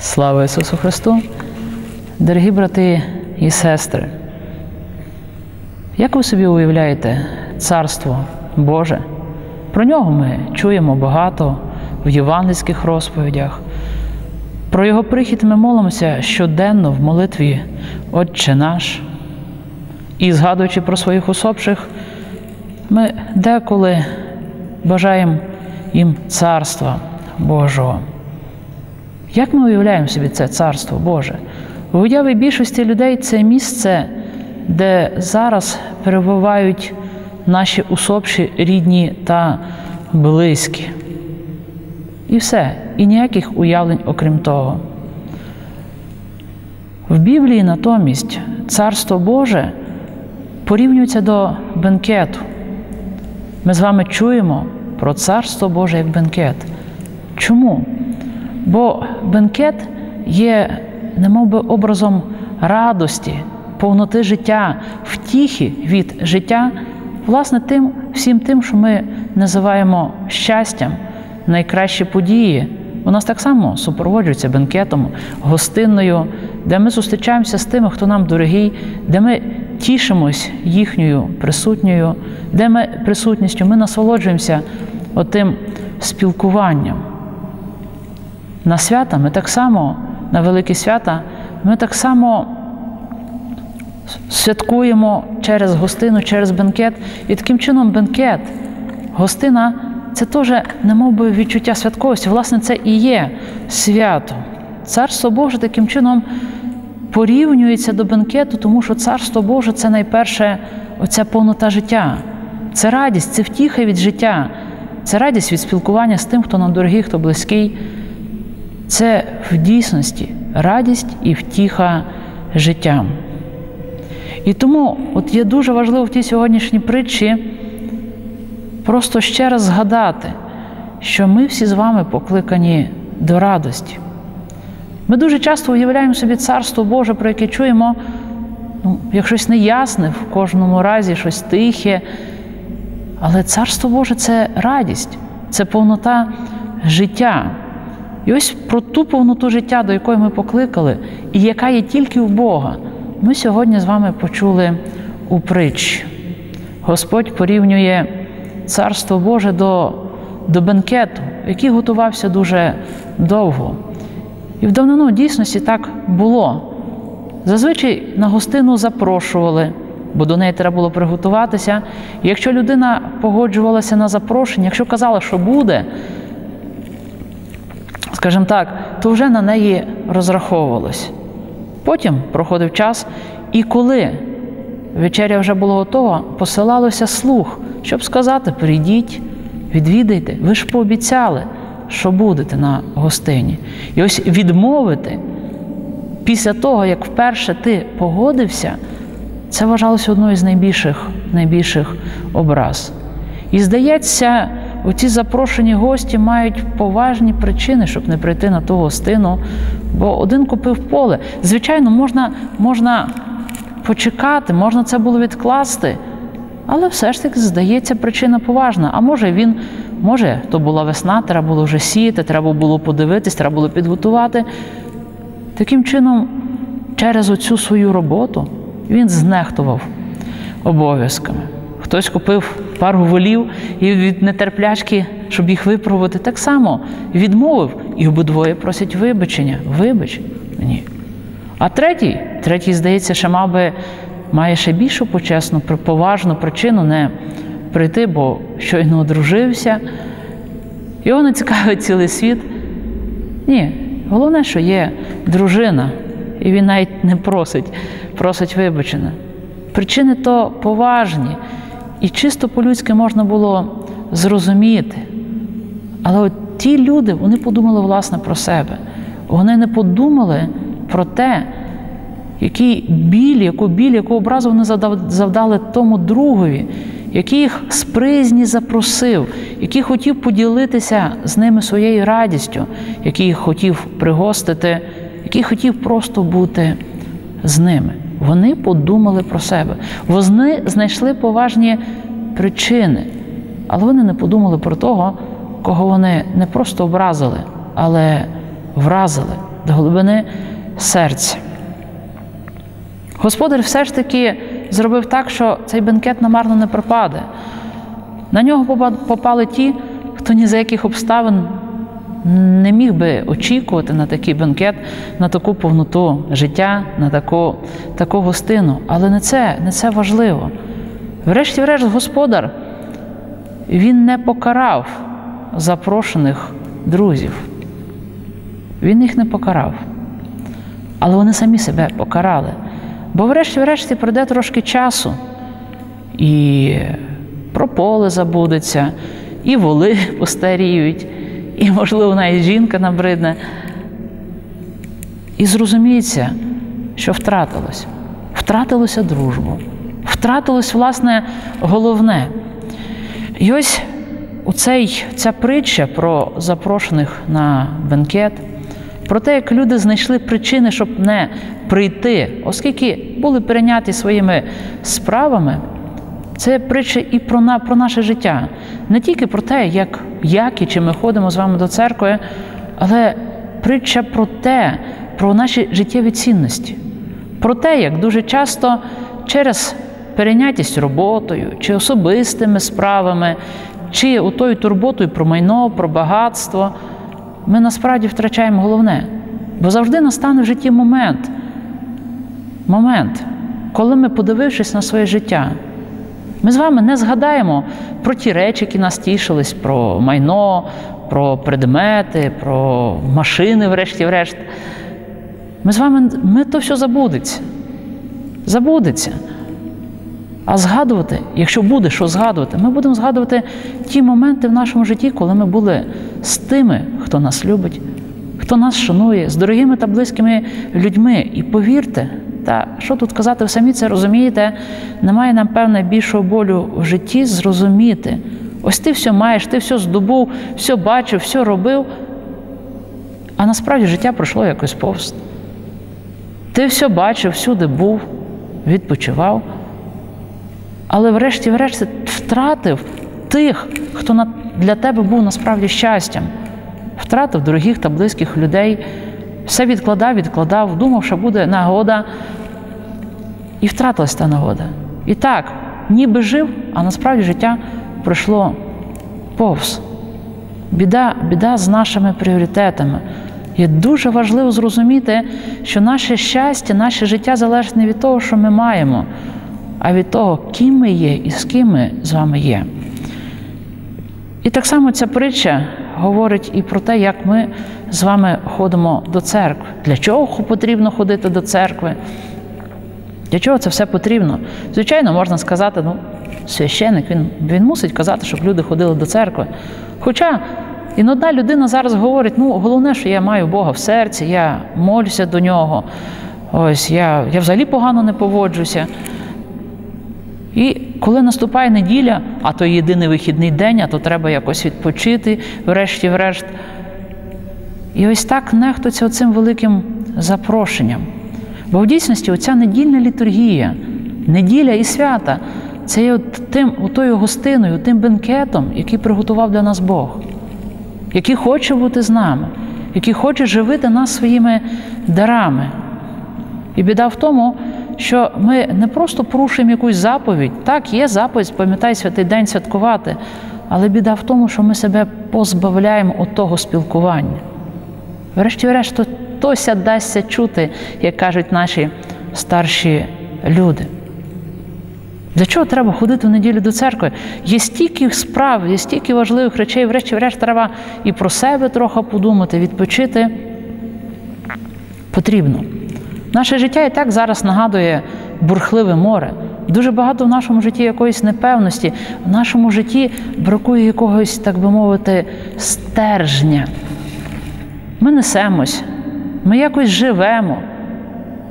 Слава Ісусу Христу! Дорогі брати і сестри, як ви собі уявляєте Царство Боже? Про нього ми чуємо багато в євангельських розповідях. Про його прихід ми молимося щоденно в молитві Отче наш. І згадуючи про своїх усопших, ми деколи бажаємо їм Царства Божого. Як ми уявляємо собі це Царство Боже? В уяві більшості людей це місце, де зараз перебувають наші усопші рідні та близькі. І все, і ніяких уявлень, окрім того. В Біблії натомість Царство Боже порівнюється до бенкету. Ми з вами чуємо про Царство Боже як бенкет. Чому? Бо бенкет є немов би образом радості, повноти життя, втіхи від життя, власне, тим, всім тим, що ми називаємо щастям, найкращі події. У нас так само супроводжується бенкетом, гостинною, де ми зустрічаємося з тими, хто нам дорогий, де ми тішимось їхньою присутньою, де ми присутністю, ми насолоджуємося отим спілкуванням. На свята ми так само, на великі свята, ми так само святкуємо через гостину, через бенкет. І таким чином бенкет, гостина це теж би відчуття святковості. Власне, це і є свято. Царство Боже таким чином порівнюється до бенкету, тому що Царство Боже це найперше оця повнота життя. Це радість, це втіха від життя, це радість від спілкування з тим, хто нам дорогий, хто близький. Це в дійсності радість і втіха життям. І тому от є дуже важливо в тій сьогоднішній притчі просто ще раз згадати, що ми всі з вами покликані до радості. Ми дуже часто уявляємо собі Царство Боже, про яке чуємо, ну, як щось неясне, в кожному разі щось тихе. Але Царство Боже це радість, це повнота життя. І ось про ту повноту життя, до якої ми покликали, і яка є тільки в Бога, ми сьогодні з вами почули у притчі. Господь порівнює Царство Боже до, до бенкету, який готувався дуже довго. І в давнину дійсності так було. Зазвичай на гостину запрошували, бо до неї треба було приготуватися. І якщо людина погоджувалася на запрошення, якщо казала, що буде, скажімо так, то вже на неї розраховувалось. Потім проходив час, і коли вечеря вже була готова, посилалося слух, щоб сказати: прийдіть, відвідайте, ви ж пообіцяли, що будете на гостині. І ось відмовити після того, як вперше ти погодився, це вважалося одною з найбільших, найбільших образ. І здається, оці запрошені гості мають поважні причини, щоб не прийти на ту гостину, бо один купив поле. Звичайно, можна, можна почекати, можна це було відкласти, але все ж таки здається причина поважна. А може він, може, то була весна, треба було вже сіяти, треба було подивитись, треба було підготувати. Таким чином, через оцю свою роботу він знехтував обов'язками. Хтось купив пару волів і від нетерплячки, щоб їх випробувати, так само відмовив. І обидвоє просять вибачення. Вибач мені. А третій, третій, здається, ще би, має ще більшу почесну, поважну причину не прийти, бо щойно одружився. Його не цікавить цілий світ. Ні, головне, що є дружина, і він навіть не просить, просить вибачення. Причини то поважні. І чисто по-людськи можна було зрозуміти. Але от ті люди, вони подумали власне про себе. Вони не подумали про те, який біль, яку біль, яку образу вони завдали тому другові, який їх з призні запросив, який хотів поділитися з ними своєю радістю, який хотів пригостити, який хотів просто бути з ними. Вони подумали про себе. Вони знайшли поважні причини, але вони не подумали про того, кого вони не просто образили, але вразили, до глибини серця. Господар все ж таки зробив так, що цей бенкет намарно не пропаде. На нього попали ті, хто ні за яких обставин не міг би очікувати на такий бенкет, на таку повноту життя, на таку таку гостину. Але не це, не це важливо. Врешті-врешт, господар, він не покарав запрошених друзів. Він їх не покарав. Але вони самі себе покарали. Бо, врешті-врешті, пройде трошки часу, і про поле забудеться, і воли постаріють, і, можливо, навіть жінка набридне. І зрозуміється, що втратилось. Втратилося дружбу, втратилось, власне, головне. І ось оцей, ця притча про запрошених на бенкет, про те, як люди знайшли причини, щоб не прийти, оскільки були перейняті своїми справами. Це притча і про на, про наше життя, не тільки про те, як, як і чи ми ходимо з вами до церкви, але притча про те, про наші життєві цінності, про те, як дуже часто через перейнятість роботою, чи особистими справами, чи отою турботою про майно, про багатство, ми насправді втрачаємо головне. Бо завжди настане в житті момент, момент, коли ми, подивившись на своє життя, ми з вами не згадаємо про ті речі, які нас тішились, про майно, про предмети, про машини, врешті-врешт. Ми з вами ми то все забудеться. Забудеться. А згадувати, якщо буде що згадувати, ми будемо згадувати ті моменти в нашому житті, коли ми були з тими, хто нас любить, хто нас шанує, з дорогими та близькими людьми. І повірте, та що тут казати, ви самі це розумієте, немає нам певне більшого болю в житті зрозуміти. Ось ти все маєш, ти все здобув, все бачив, все робив. А насправді життя пройшло якось повз. Ти все бачив, всюди був, відпочивав. Але врешті-врешті втратив тих, хто для тебе був насправді щастям, втратив дорогих та близьких людей, все відкладав, відкладав, думав, що буде нагода, і втратилась та нагода. І так, ніби жив, а насправді життя пройшло повз. Біда, біда з нашими пріоритетами. Є дуже важливо зрозуміти, що наше щастя, наше життя залежить не від того, що ми маємо, а від того, ким ми є і з ким ми з вами є. І так само ця притча говорить і про те, як ми з вами ходимо до церкви. Для чого потрібно ходити до церкви? Для чого це все потрібно? Звичайно, можна сказати, ну, священик він, він мусить казати, щоб люди ходили до церкви. Хоча і одна людина зараз говорить: ну, головне, що я маю Бога в серці, я молюся до нього. Ось я, я взагалі погано не поводжуся. І коли наступає неділя, а то єдиний вихідний день, а то треба якось відпочити, врешті-врешт. І ось так нехтується цим великим запрошенням. Бо в дійсності оця недільна літургія, неділя і свята це є от тим, отою гостиною, тим бенкетом, який приготував для нас Бог, який хоче бути з нами, який хоче живити нас своїми дарами. І біда в тому, що ми не просто порушуємо якусь заповідь. Так, є заповідь, пам'ятай святий день святкувати, але біда в тому, що ми себе позбавляємо от того спілкування. Врешті-решт, то тося дасться чути, як кажуть наші старші люди. Для чого треба ходити в неділю до церкви? Є стільки справ, є стільки важливих речей, врешті-решт треба і про себе трохи подумати, відпочити потрібно. Наше життя і так зараз нагадує бурхливе море. Дуже багато в нашому житті якоїсь непевності, в нашому житті бракує якогось, так би мовити, стержня. Ми несемось, ми якось живемо,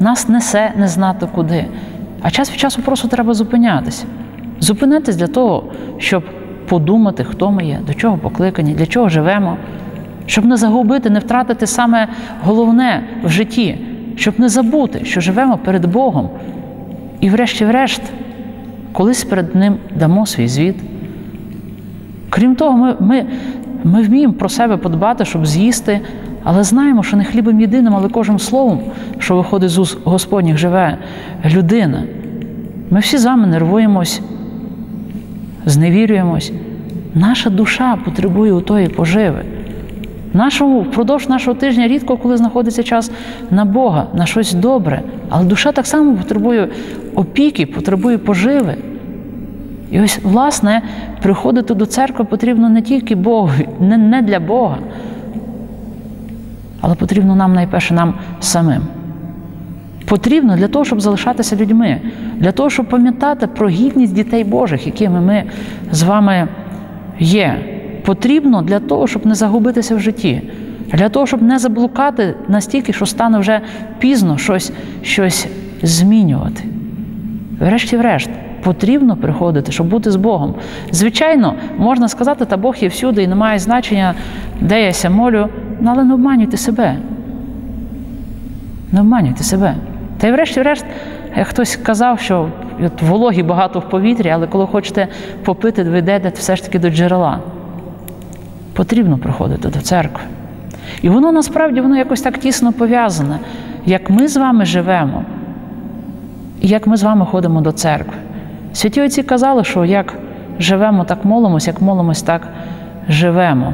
нас несе не знати куди. А час від часу просто треба зупинятися. Зупинитись для того, щоб подумати, хто ми є, до чого покликані, для чого живемо, щоб не загубити, не втратити саме головне в житті щоб не забути, що живемо перед Богом. І, врешті-врешт, колись перед Ним дамо свій звіт. Крім того, ми ми, ми вміємо про себе подбати, щоб з'їсти Але знаємо, що не хлібом єдиним, але кожним словом, що виходить з уст Господніх, живе людина. Ми всі з вами нервуємось, зневірюємось. Наша душа потребує у тої поживи. Нашому, Впродовж нашого тижня рідко, коли знаходиться час на Бога, на щось добре. Але душа так само потребує опіки, потребує поживи. І ось, власне, приходити до церкви потрібно не тільки Богу, не, не для Бога, але потрібно нам найперше нам самим. Потрібно для того, щоб залишатися людьми, для того, щоб пам'ятати про гідність дітей Божих, якими ми з вами є. Потрібно для того, щоб не загубитися в житті, для того, щоб не заблукати настільки, що стане вже пізно щось, щось змінювати. Врешті-врешт, потрібно приходити, щоб бути з Богом. Звичайно, можна сказати, та Бог є всюди і не має значення, де я ся молю, але не обманюйте себе. Не обманюйте себе. Та й врешті-решт, хтось казав, що от вологі багато в повітрі, але коли хочете попити, ви йдете все ж таки до джерела. Потрібно приходити до церкви. І воно насправді воно якось так тісно пов'язане, як ми з вами живемо, і як ми з вами ходимо до церкви. Святі отці казали, що як живемо, так молимось, як молимось, так живемо.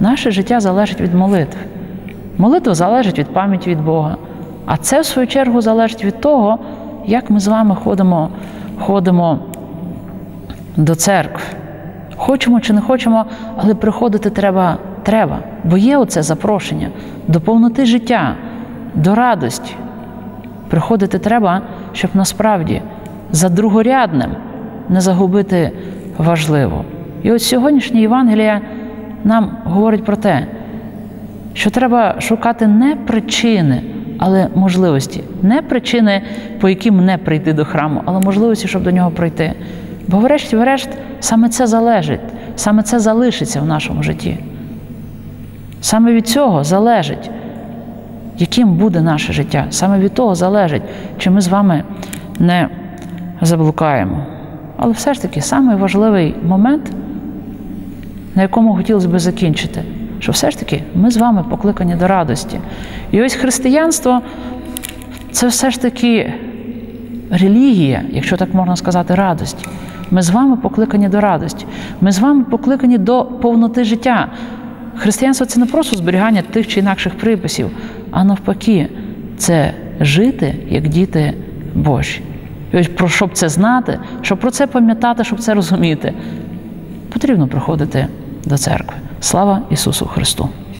Наше життя залежить від молитви. Молитва залежить від пам'яті від Бога. А це, в свою чергу, залежить від того, як ми з вами ходимо, ходимо до церкви. Хочемо чи не хочемо, але приходити треба, треба, бо є оце запрошення до повноти життя, до радості. Приходити треба, щоб насправді за другорядним не загубити важливо. І от сьогоднішнє Євангеліє нам говорить про те, що треба шукати не причини, але можливості. Не причини, по яким не прийти до храму, але можливості, щоб до нього прийти. Бо, врешті-врешт, саме це залежить, саме це залишиться в нашому житті. Саме від цього залежить, яким буде наше життя. Саме від того залежить, чи ми з вами не заблукаємо. Але все ж таки, самий важливий момент, на якому хотілося б закінчити, що все ж таки ми з вами покликані до радості. І ось християнство це все ж таки релігія, якщо так можна сказати, радості. Ми з вами покликані до радості. Ми з вами покликані до повноти життя. Християнство це не просто зберігання тих чи інакших приписів, а навпаки, це жити як діти Божі. І ось про щоб це знати, щоб про це пам'ятати, щоб це розуміти, потрібно приходити до церкви. Слава Ісусу Христу!